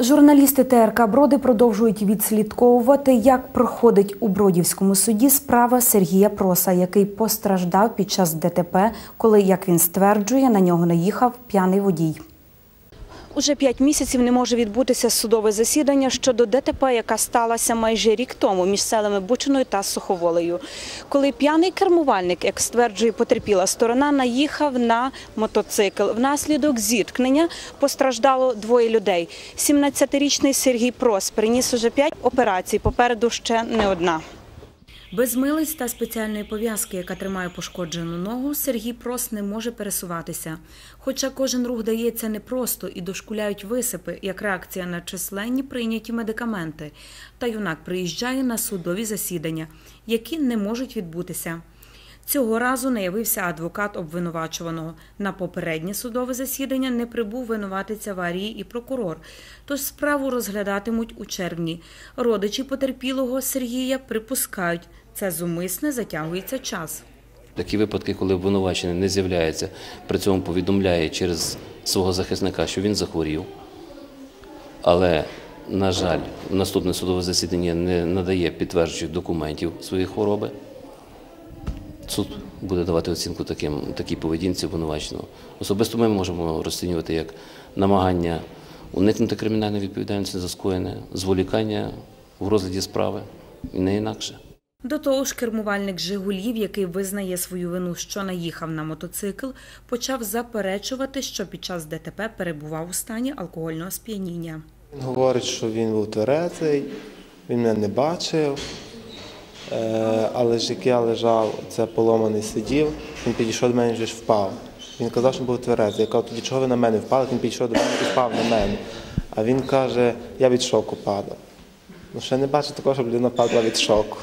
Журналісти ТРК Броди продовжують відслідковувати, як проходить у Бродівському суді справа Сергія Проса, який постраждав під час ДТП, коли, як він стверджує, на нього наїхав п'яний водій. Уже п'ять місяців не може відбутися судове засідання щодо ДТП, яка сталася майже рік тому між селами Бучиною та Суховолею. Коли п'яний кермувальник, як стверджує потерпіла сторона, наїхав на мотоцикл. Внаслідок зіткнення постраждало двоє людей. 17-річний Сергій Прос приніс уже п'ять операцій. Попереду ще не одна. Без милиць та спеціальної пов'язки, яка тримає пошкоджену ногу, Сергій Прос не може пересуватися. Хоча кожен рух дається непросто і дошкуляють висипи, як реакція на численні прийняті медикаменти. Та юнак приїжджає на судові засідання, які не можуть відбутися. Цього разу не явився адвокат обвинувачуваного. На попереднє судове засідання не прибув винуватець аварії і прокурор. Тож справу розглядатимуть у червні. Родичі потерпілого Сергія припускають, це зумисне затягується час. Такі випадки, коли обвинувачений не з'являється, при цьому повідомляє через свого захисника, що він захворів, але, на жаль, наступне судове засідання не надає підтверджуючих документів своєї хвороби. Суд буде давати оцінку таким, такій поведінці обвинуваченого. Особисто ми можемо розцінювати як намагання уникнути кримінальної відповідальності за скоєне, зволікання в розгляді справи і не інакше. До того ж, кермувальник Жигулів, який визнає свою вину, що наїхав на мотоцикл, почав заперечувати, що під час ДТП перебував у стані алкогольного сп'яніння. Він говорить, що він був тверезий, він мене не бачив. Е, Але ж як я лежав, це поломаний сидів, він підійшов до мене і вже впав. Він казав, що був тверезий. Я кажу, тоді чого ви на мене впали? Він підійшов до мене і впав на мене. А він каже, я від шоку падав. Ну, ще не бачу такого, щоб людина падала від шоку.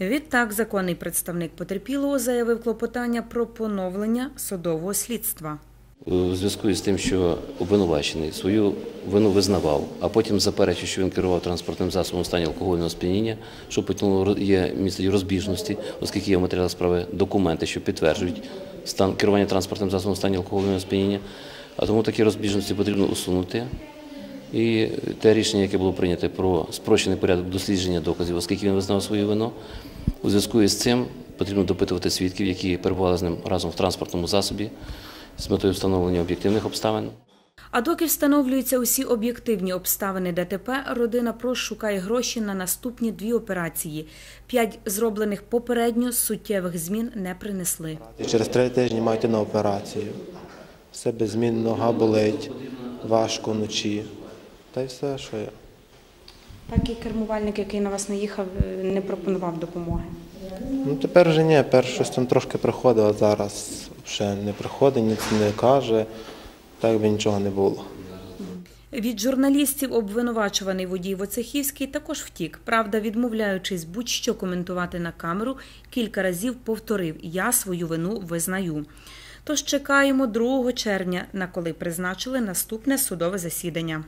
Відтак, законний представник потерпілого заявив клопотання про поновлення судового слідства. У зв'язку із тим, що обвинувачений свою вину визнавав, а потім заперечив, що він керував транспортним засобом у стані алкогольного сп'яніння, що потім є містить розбіжності, оскільки є в матеріалах справи документи, що підтверджують стан керування транспортним засобом у стані алкогольного сп'яніння. А тому такі розбіжності потрібно усунути. І те рішення, яке було прийнято про спрощений порядок дослідження доказів, оскільки він визнав свою вину, у зв'язку із цим потрібно допитувати свідків, які перебували з ним разом в транспортному засобі з метою встановлення об'єктивних обставин. А доки встановлюються усі об'єктивні обставини ДТП, родина ПРОС шукає гроші на наступні дві операції. П'ять зроблених попередньо суттєвих змін не принесли. Через три тижні маєте на операцію. Все без змін, нога болить, важко вночі. Та й все, що я. Так і кермувальник, який на вас наїхав, не пропонував допомоги. Ну тепер вже ні, перш щось там трошки приходив, а зараз ще не приходить, ніц не каже, так би нічого не було. Від журналістів обвинувачуваний водій Воцехівський також втік. Правда, відмовляючись будь-що коментувати на камеру, кілька разів повторив Я свою вину визнаю. Тож чекаємо 2 червня, на коли призначили наступне судове засідання.